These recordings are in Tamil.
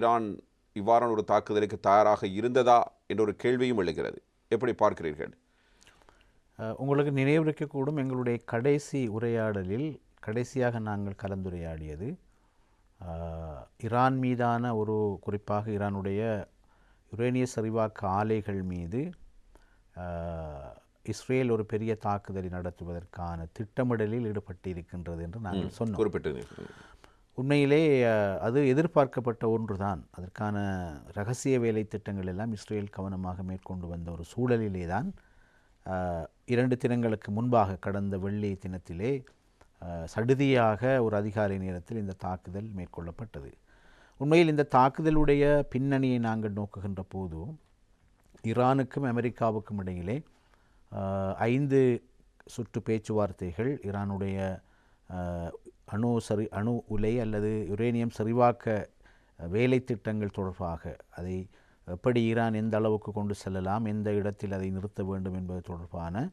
ஈரான் இவ்வாறான ஒரு தாக்குதலுக்கு தயாராக இருந்ததா என்ற ஒரு கேள்வியும் எழுகிறது. எப்படி பார்க்கிறீர்கள்? உங்களுக்கு நினைவிருக்கக்கூடும் எங்களுடைய கடைசி உரையாடலில் கடைசியாக நாங்கள் கலந்துரையாடியது. ஈரான் மீதான ஒரு குறிப்பாக ஈரானுடைய யுரேனிய சரிவாக்க ஆலைகள் மீது இஸ்ரேல் ஒரு பெரிய தாக்குதலை நடத்துவதற்கான திட்டமிடலில் ஈடுபட்டு இருக்கின்றது என்று நாங்கள் சொன்னோம். குறிப்பிட்டு உண்மையிலே அது எதிர்பார்க்கப்பட்ட ஒன்றுதான். அதற்கான ரகசிய வேலை திட்டங்கள் எல்லாம் இஸ்ரேல் கவனமாக மேற்கொண்டு வந்த ஒரு சூழலிலே தான் இரண்டு தினங்களுக்கு முன்பாக கடந்த வெள்ளி தினத்திலே சடுதியாக ஒரு அதிகாலை நேரத்தில் இந்த தாக்குதல் மேற்கொள்ளப்பட்டது. உண்மையில் இந்த தாக்குதலுடைய பின்னணியை நாங்கள் நோக்குகின்ற போது ஈரானுக்கும் அமெரிக்காவுக்கும் இடையிலே ஐந்து சுற்று பேச்சுவார்த்தைகள் ஈரானுடைய அணு சரி அணு உலை அல்லது யுரேனியம் சரிவாக்க வேலை திட்டங்கள் தொடர்பாக அதை எப்படி ஈரான் எந்த அளவுக்கு கொண்டு செல்லலாம் எந்த இடத்தில் அதை நிறுத்த வேண்டும் என்பது தொடர்பான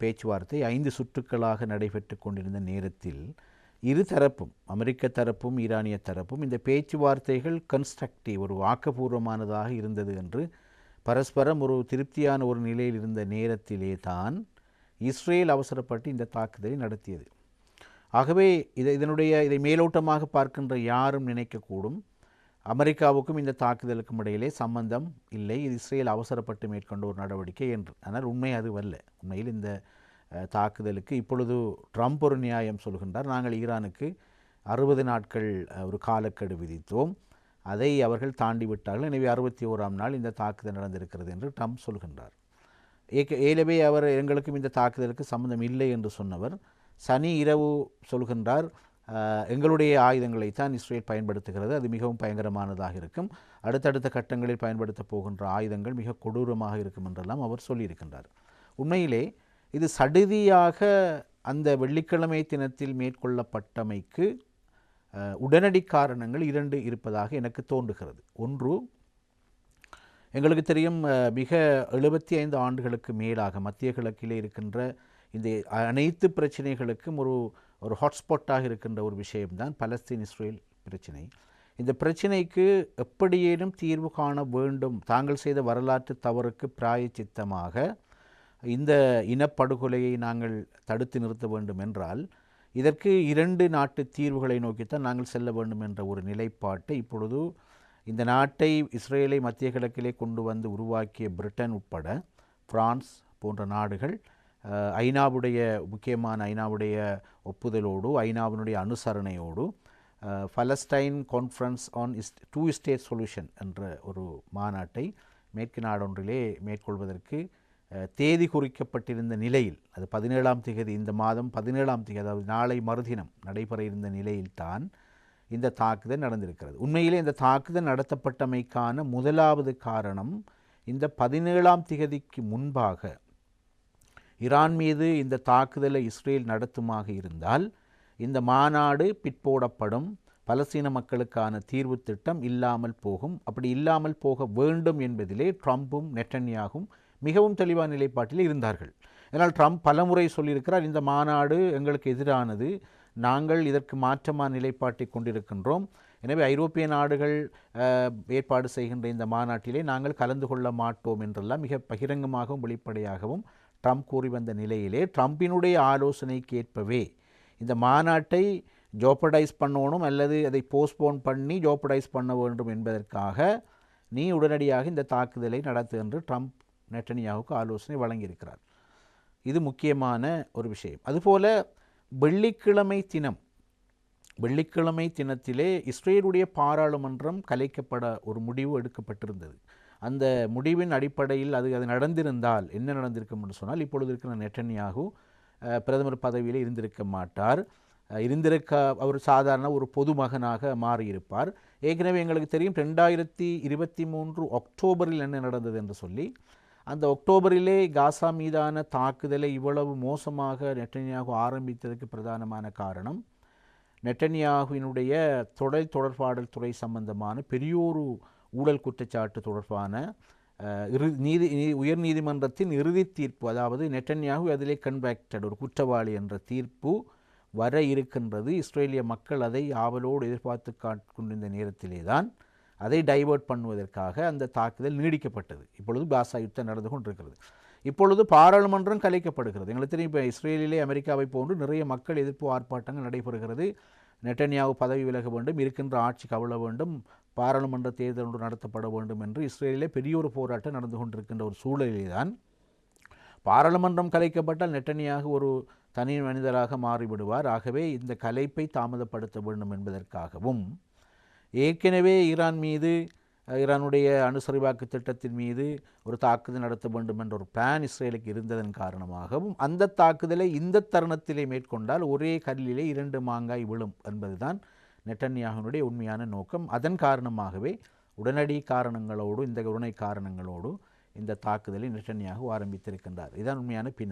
பேச்சுவார்த்தை ஐந்து சுற்றுக்களாக நடைபெற்று கொண்டிருந்த நேரத்தில் இரு தரப்பும் அமெரிக்க தரப்பும் ஈரானிய தரப்பும் இந்த பேச்சுவார்த்தைகள் கன்ஸ்ட்ரக்டிவ் ஒரு ஆக்கப்பூர்வமானதாக இருந்தது என்று பரஸ்பரம் ஒரு திருப்தியான ஒரு நிலையில் இருந்த நேரத்திலே தான் இஸ்ரேல் அவசரப்பட்டு இந்த தாக்குதலை நடத்தியது. ஆகவே இதை இதனுடைய இதை மேலோட்டமாக பார்க்கின்ற யாரும் நினைக்கக்கூடும். அமெரிக்காவுக்கும் இந்த தாக்குதலுக்கும் இடையிலே சம்பந்தம் இல்லை. இது இஸ்ரேல் அவசரப்பட்டு மேற்கொண்ட ஒரு நடவடிக்கை என்று. ஆனால் உண்மை அதுவல்ல. உண்மையில் இந்த தாக்குதலுக்கு இப்பொழுது ட்ரம்ப் ஒரு நியாயம் சொல்கின்றார். நாங்கள் ஈரானுக்கு அறுபது நாட்கள் ஒரு காலக்கெடு விதித்தோம். அதை அவர்கள் தாண்டி விட்டார்கள் எனவே அறுபத்தி ஓராம் நாள் இந்த தாக்குதல் நடந்திருக்கிறது என்று ட்ரம்ப் சொல்கின்றார். ஏக ஏலவே அவர் எங்களுக்கும் இந்த தாக்குதலுக்கு சம்மந்தம் இல்லை என்று சொன்னவர். சனி இரவு சொல்கின்றார் எங்களுடைய எங்களுடைய ஆயுதங்களைத்தான் இஸ்ரேல் பயன்படுத்துகிறது. அது மிகவும் பயங்கரமானதாக இருக்கும். அடுத்தடுத்த கட்டங்களில் பயன்படுத்தப் போகின்ற ஆயுதங்கள் மிக கொடூரமாக இருக்கும் என்றெல்லாம் அவர் சொல்லியிருக்கின்றார். உண்மையிலே இது சடுதியாக அந்த வெள்ளிக்கிழமை தினத்தில் மேற்கொள்ளப்பட்டமைக்கு உடனடி காரணங்கள் இரண்டு இருப்பதாக எனக்கு தோன்றுகிறது. ஒன்று எங்களுக்கு தெரியும் மிக எழுபத்தி ஐந்து ஆண்டுகளுக்கு மேலாக மத்திய கிழக்கிலே இருக்கின்ற இந்த அனைத்து பிரச்சனைகளுக்கும் ஒரு ஒரு ஹாட்ஸ்பாட்டாக இருக்கின்ற ஒரு விஷயம்தான் பலஸ்தீன் இஸ்ரேல் பிரச்சனை. இந்த பிரச்சனைக்கு எப்படியேனும் தீர்வு காண வேண்டும். தாங்கள் செய்த வரலாற்று தவறுக்கு பிராயச்சித்தமாக இந்த இனப்படுகொலையை நாங்கள் தடுத்து நிறுத்த வேண்டும் என்றால் இதற்கு இரண்டு நாட்டு தீர்வுகளை நோக்கித்தான் நாங்கள் செல்ல வேண்டும் என்ற ஒரு நிலைப்பாட்டை இப்பொழுது இந்த நாட்டை இஸ்ரேலை மத்திய கிழக்கிலே கொண்டு வந்து உருவாக்கிய பிரிட்டன் உட்பட பிரான்ஸ் போன்ற நாடுகள் ஐநாவுடைய முக்கியமான ஐநாவுடைய ஒப்புதலோடு ஐநாவினுடைய அனுசரணையோடு Palestine conference on is two state solution என்ற ஒரு மாநாட்டை மேற்கு நாடொன்றிலே மேற்கொள்வதற்கு தேதி குறிக்கப்பட்டிருந்த நிலையில் அது பதினேழாம் திகதி இந்த மாதம் பதினேழாம் திகதி அதாவது நாளை மறுதினம் நடைபெற இருந்த நிலையில்தான் இந்த தாக்குதல் நடந்திருக்கிறது. உண்மையிலே இந்த தாக்குதல் நடத்தப்பட்டமைக்கான முதலாவது காரணம் இந்த பதினேழாம் திகதிக்கு முன்பாக ஈரான் மீது இந்த தாக்குதலை இஸ்ரேல் நடத்துமாக இருந்தால் இந்த மாநாடு பிற்போடப்படும். பலஸ்தீன மக்களுக்கான தீர்வு திட்டம் இல்லாமல் போகும். அப்படி இல்லாமல் போக வேண்டும் என்பதிலே ட்ரம்பும் நெட்டன்யாகும் மிகவும் தெளிவான நிலைப்பாட்டில் இருந்தார்கள். இதனால் ட்ரம்ப் பலமுறை சொல்லியிருக்கிறார் இந்த மாநாடு எங்களுக்கு எதிரானது. நாங்கள் இதற்கு மாற்றமான நிலைப்பாட்டை கொண்டிருக்கின்றோம். எனவே ஐரோப்பிய நாடுகள் ஏற்பாடு செய்கின்ற இந்த மாநாட்டிலே நாங்கள் கலந்து கொள்ள மாட்டோம் என்றெல்லாம் மிக பகிரங்கமாகவும் வெளிப்படையாகவும் ட்ரம்ப் கூறி வந்த நிலையிலே ட்ரம்பினுடைய ஆலோசனைக்கு ஏற்பவே இந்த மாநாட்டை ஜோப்படைஸ் பண்ணணும் அல்லது அதை போஸ்ட்போன் பண்ணி ஜோப்படைஸ் பண்ண வேண்டும் என்பதற்காக நீ உடனடியாக இந்த தாக்குதலை நடத்து என்று ட்ரம்ப் நெட்டனியாவுக்கு ஆலோசனை வழங்கியிருக்கிறார். இது முக்கியமான ஒரு விஷயம். அதுபோல வெள்ளிக்கிழமை தினம் வெள்ளிக்கிழமை தினத்திலே இஸ்ரேலுடைய பாராளுமன்றம் கலைக்கப்பட ஒரு முடிவு எடுக்கப்பட்டிருந்தது. அந்த முடிவின் அடிப்படையில் அது அது நடந்திருந்தால் என்ன நடந்திருக்கும் என்று சொன்னால் இப்பொழுது இருக்கிற நெட்டன்யாகு பிரதமர் பதவியில் இருந்திருக்க மாட்டார். இருந்திருக்க அவர் சாதாரண ஒரு பொதுமகனாக மாறியிருப்பார். ஏற்கனவே எங்களுக்கு தெரியும் ரெண்டாயிரத்தி இருபத்தி மூன்று அக்டோபரில் என்ன நடந்தது என்று சொல்லி அந்த அக்டோபரிலே காசா மீதான தாக்குதலை இவ்வளவு மோசமாக நெட்டன்யாகு ஆரம்பித்ததற்கு பிரதானமான காரணம் நெட்டன்யாகுவினுடைய தொடர் தொடர்பாடல் துறை சம்பந்தமான பெரியோரு ஊழல் குற்றச்சாட்டு தொடர்பான இறு நீதி நீ- உயர் நீதிமன்றத்தின் இறுதி தீர்ப்பு அதாவது நெட்டன்யாகு அதிலே கன்வெக்டட் ஒரு குற்றவாளி என்ற தீர்ப்பு வர இருக்கின்றது. இஸ்ரேலிய மக்கள் அதை ஆவலோடு எதிர்பார்த்து காட்டிக்கொண்டிருந்த நேரத்திலே தான் அதை டைவர்ட் பண்ணுவதற்காக அந்த தாக்குதல் நீடிக்கப்பட்டது. இப்பொழுது காசா யுத்தம் நடந்து கொண்டிருக்கிறது. இப்பொழுது பாராளுமன்றம் கலைக்கப்படுகிறது. எங்களுக்கு தெரியும் இப்போ இஸ்ரேலிலே அமெரிக்காவை போன்று நிறைய மக்கள் எதிர்ப்பு ஆர்ப்பாட்டங்கள் நடைபெறுகிறது. நெட்டன்யாவு பதவி விலக வேண்டும் இருக்கின்ற ஆட்சி கவிழ வேண்டும் பாராளுமன்ற தேர்தல் ஒன்று நடத்தப்பட வேண்டும் என்று இஸ்ரேலிலே பெரிய ஒரு போராட்டம் நடந்து கொண்டிருக்கின்ற ஒரு சூழலிலே தான் பாராளுமன்றம் கலைக்கப்பட்டால் நெட்டனியாக ஒரு தனி மனிதராக மாறிவிடுவார். ஆகவே இந்த கலைப்பை தாமதப்படுத்த வேண்டும் என்பதற்காகவும் ஏற்கனவே ஈரான் மீது ஈரானுடைய அணுசரிவாக்கு திட்டத்தின் மீது ஒரு தாக்குதல் நடத்த வேண்டும் என்ற ஒரு பிளான் இஸ்ரேலுக்கு இருந்ததன் காரணமாகவும் அந்த தாக்குதலை இந்த தருணத்திலே மேற்கொண்டால் ஒரே கல்லிலே இரண்டு மாங்காய் விழும் என்பதுதான் நெட்டன்யாகனுடைய உண்மையான நோக்கம் அதன் காரணமாகவே உடனடி காரணங்களோடு இந்த உடனடி காரணங்களோடு இந்த தாக்குதலை நெட்டன்யாகு ஆரம்பித்திருக்கின்றார். இதுதான் உண்மையான பின்னணி.